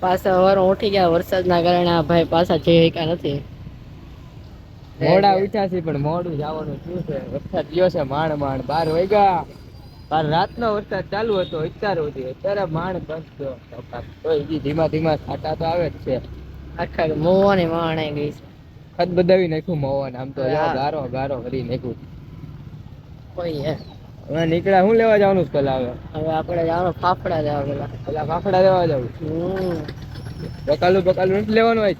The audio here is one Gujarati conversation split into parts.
પાછા વાર ઉઠી ગયા વરસાદના કારણે આ ભાઈ પાછા જઈ શક્યા નથી. મોડા ઉઠ્યા છે પણ મોડું જવાનું શું છે? વરસાદ ગયો છે માણ માંડ બાર વાગ્યા. બાર રાતનો વરસાદ ચાલુ હતો અત્યાર સુધી. અત્યારે માણ બંધ થયો. તો હજી ધીમા ધીમા છાટા તો આવે જ છે. આખા મોવાની માણે ગઈ છે. ખત બધાવી નાખ્યું મોવાને આમ તો ગારો ગારો કરી નાખ્યું. કોઈ હવે નીકળ્યા હું લેવા જવાનું છે પેલા હવે? હવે આપણે જવાનું ફાફડા લેવા પેલા. પેલા ફાફડા લેવા જવું બકાલું બકાલું નથી લેવાનું હોય?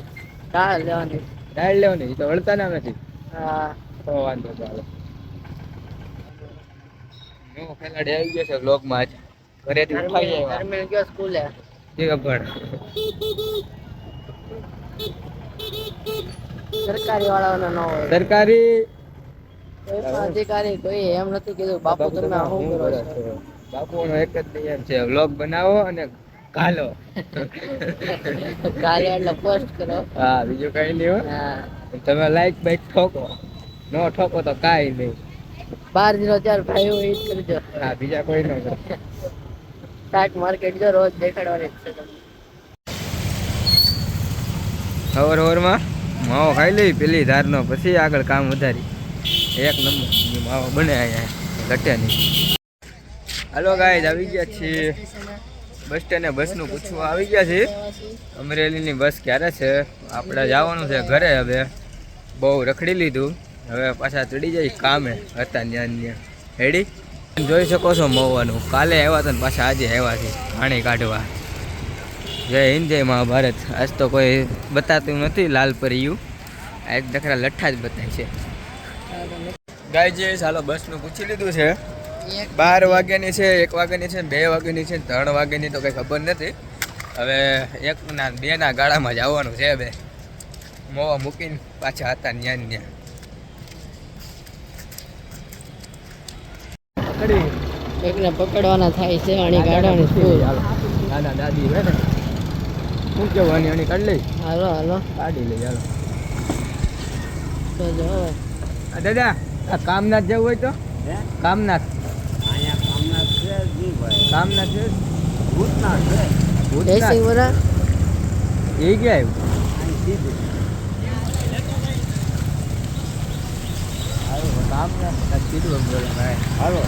દાળ લેવાની. દાળ લેવાની તો વળતા ના નથી. હા. તો વાંધો ચાલો નવો ખેલાડી આવી ગયો છે બ્લોગમાં આજ. ઘરેથી ઉઠાઈ આવ્યા. ધર્મેલ ગયો સ્કૂલે. એ ખબર સરકારી વાળાનો ન હોય. સરકારી અધિકારી કોઈ એમ નથી કીધું બાપુ તમે શું કરો છો. બાપુનો એક જ નિયમ છે વ્લોગ બનાવો અને ઘાલો કાર્ય એટલે પોસ્ટ કરો. હા બીજું કઈ નહીં તમે લાઈક બાઈક ઠોકો. નો ઠોકો તો કાઈ નહીં. બાર જીરો ચાર ભાઈ હોય જ કરજો. હા બીજા કોઈ ન કરે. શાક માર્કેટ જો રોજ દેખાડવાની છે તમને. સવાર માવો ખાઈ લઈ પેલી ધારનો પછી આગળ કામ વધારી. એક નંબર માવા બને અહીંયા ઘટ્યાની હાલો ગાય આવી ગયા છીએ. બસ સ્ટેન્ડે બસનું પૂછવા આવી ગયા છે અમરેલીની બસ ક્યારે છે? આપણે જવાનું છે ઘરે હવે. બહુ રખડી લીધું. હવે પાછા ચડી જાય કામે. હતા ત્યાં ત્યાં. રેડી જોઈ શકો છો મવાનું કાલે આવ્યા હતા ને પાછા આજે આવ્યા છે પાણી કાઢવા. જય હિન્દ, જય મહાભારત. આજ તો કોઈ બતાતું નથી લાલ પરિયું. આ એક દખરા લઠ્ઠા જ બતાય છે. ગાય જે ચાલો બસનું પૂછી લીધું છે. બાર વાગ્યાની છે એક વાગ્યાની છે બે વાગ્યાની છે ત્રણ વાગ્યાની તો કંઈ ખબર નથી. હવે એક ના બે ના ગાળામાં જ આવવાનું છે બે મોવા મૂકીને પાછા હતા ન્યા ને ન્યા. પકડી. એકને પકડવાના થાય છે અણી કાઢવાની સ્કૂલ નાના દાદી હે ને? શું કહેવાની અણી કાઢી લઈ. હાલો હાલો. કાઢી લઈ ચાલો તો જો દાદા આ કામનાથ જવું હોય તો? કામનાથ. કામનાથ છે ભૂતનાથ છે. વરા એ ક્યાં આવ્યું? કામનાથ? કીધું એમ બોલો હાલો.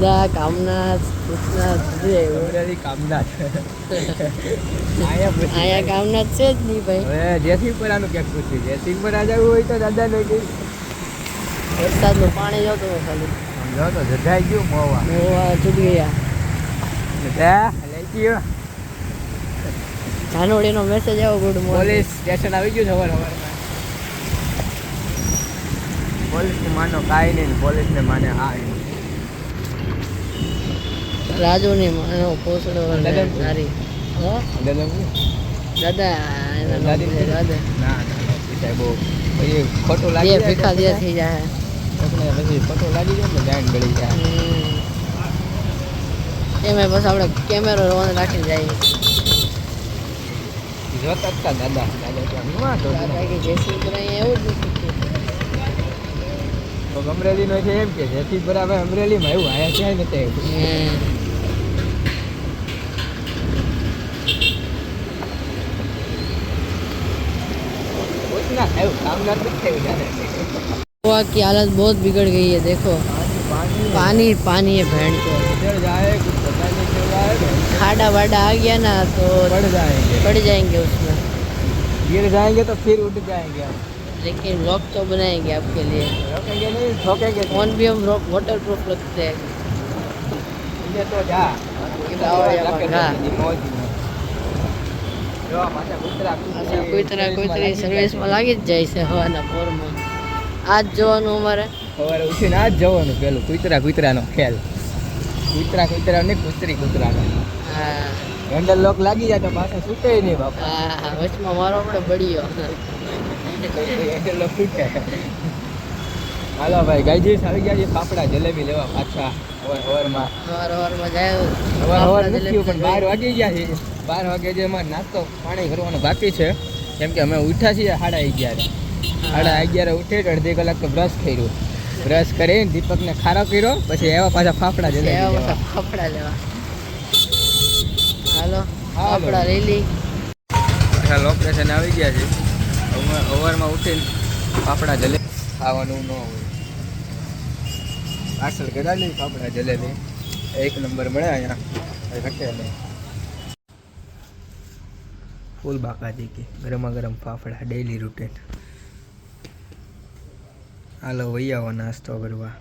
દા. અહીંયા કામનાથ છે. જ. નહીં ભાઈ. હવે પર આનું ક્યાંક પૂછ્યું જેથી પર આ જવું હોય તો દાદા ને કહી. વરસાદનું પાણી જોતું ખાલી. સમજો તો જધાઈ ગયું મોવા. મોવા ચૂકી ગયા જધા લઈ ગયો. ધાનોડીનો મેસેજ આવ્યો ગુડ મોર્નિંગ પોલીસ સ્ટેશન આવી ગયું સવાર સવારમાં. પોલીસને માનો કાંઈ નહીં પોલીસને માને હા નહીં. રાજુની માનો પોસડો. સારી દાદા એના ખોટું લાગી ભીખા દે થઈ જાય. પછી ખોટું લાગી જાય ને જાણ ગળી જાય. એમાં બસ આપણે કેમેરો ઓન રાખીને જઈએ જોતા જ તા દાદા. દાદા કે એવું જ અમરેલી નો છે એમ કે જેથી બરાબર અમરેલીમાં એવું આયા છે ને આવ્યું. गोवा की हालत बहुत बिगड़ गई है देखो। पानी पानी है भैंड को। इधर जाए कुछ पता नहीं चल रहा है। खाड़ा वाड़ा आ गया ना तो पड़ जाएँगे। पड़ जाएँगे उसमें। गिर जाएँगे तो फिर उठ जाएँगे लेकिन रॉक तो बनाएँगे आपके लिए। रोकेंगे नहीं ठोकेंगे फ़ोन भी हम रॉक वाटर प्रूफ रखते हैं। ये तो जा। કુતરા કુતરી સર્વિસમાં લાગી જ જાય છે હવાના પોરમાં. આજ જોવાનું અમારે. સવારે ઉઠીને આજ જવાનું પેલું કુતરા કુતરાનો ખેલ કુતરા કુતરા ને કુતરી કુતરાનો. હા. હેન્ડલ લોક લાગી જાય તો પાછા છૂટે નહીં બાપા. હા વચમાં મારો આપણે બળીયો. હેન્ડલ લોક છૂટે હાલો ભાઈ ગાયજી આવી ગયા છે પાપડા જલેબી લેવા પાછા. બાર વાગી ગયા છે બાર વાગે જે અમારે નાસ્તો પાણી કરવાનો બાકી છે. કેમ કે અમે ઉઠ્યા છીએ સાડા અગિયારે. સાડા અગિયારે ઉઠે અડધી કલાક તો બ્રશ કર્યું. બ્રશ કરીને દીપકને ખારો કર્યો પછી એવા પાછા ફાફડા લેવા. ફાફડા લેવા. હાલો હાલો. ફાફડા લઈ લઈ. પાછા લોકેશન આવી ગયા છે. અમે સવારમાં ઉઠીને ફાફડા જલે ખાવાનું ન હોય. પાર્સલ કરાવી ફાફડા જલેબી એક નંબર મળે અહીંયા. ઘટે નહીં ફૂલ બાકા કે ગરમા ગરમ ફાફડા ડેઈલી રૂટીન હાલો વૈયાવો નાસ્તો કરવા.